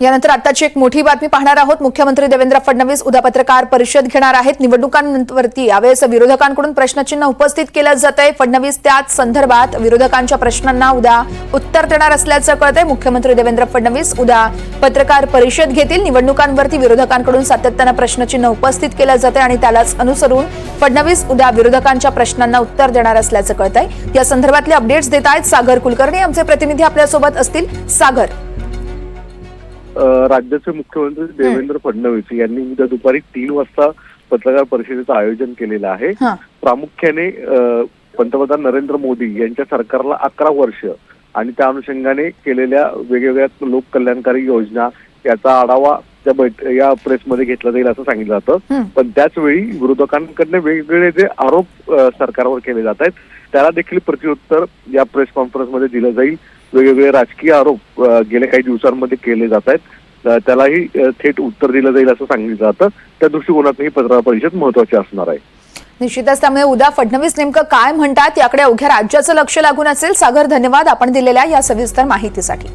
यानंतर आताची एक मोठी बातमी पाहणार आहोत. मुख्यमंत्री देवेंद्र फडणवीस उद्या पत्रकार परिषद घेणार आहेत. निवडणुकांवरती यावेळेस विरोधकांकडून प्रश्नचिन्ह उपस्थित केलं जात आहे फडणवीस त्याच संदर्भात विरोधकांच्या प्रश्नांना उद्या उत्तर देणार असल्याचं कळतंय. मुख्यमंत्री देवेंद्र फडणवीस उद्या पत्रकार परिषद घेतील. निवडणुकांवरती विरोधकांकडून सातत्यानं प्रश्नचिन्ह उपस्थित केलं जाते आणि त्यालाच अनुसरून फडणवीस उद्या विरोधकांच्या प्रश्नांना उत्तर देणार असल्याचं कळतंय. या संदर्भातले अपडेट्स देत आहेत सागर कुलकर्णी. आमचे प्रतिनिधी आपल्यासोबत असतील सागर. राज्याचे मुख्यमंत्री देवेंद्र फडणवीस यांनी उद्या दुपारी तीन वाजता पत्रकार परिषदेचं आयोजन केलेलं आहे. प्रामुख्याने पंतप्रधान नरेंद्र मोदी यांच्या सरकारला अकरा वर्ष आणि त्या अनुषंगाने केलेल्या वेगवेगळ्या लोककल्याणकारी योजना याचा आढावा त्या बैठ या प्रेसमध्ये घेतला जाईल असं सांगितलं. जातं. पण त्याच वेळी विरोधकांकडनं वेगवेगळे जे आरोप सरकारवर केले जात आहेत त्याला देखील प्रत्युत्तर या प्रेस कॉन्फरन्समध्ये दिलं जाईल. वेगवेगळे राजकीय आरोप गेल्या काही दिवसांमध्ये केले जात आहेत. त्यालाही थेट उत्तर दिलं जाईल असं सांगितलं जातं. त्या दृष्टिकोनातून ही पत्रकार परिषद महत्वाची असणार आहे. निश्चितच त्यामुळे उद्या फडणवीस नेमकं काय म्हणतात याकडे अवघ्या राज्याचं लक्ष लागून असेल? सागर धन्यवाद आपण दिलेल्या या सविस्तर माहितीसाठी.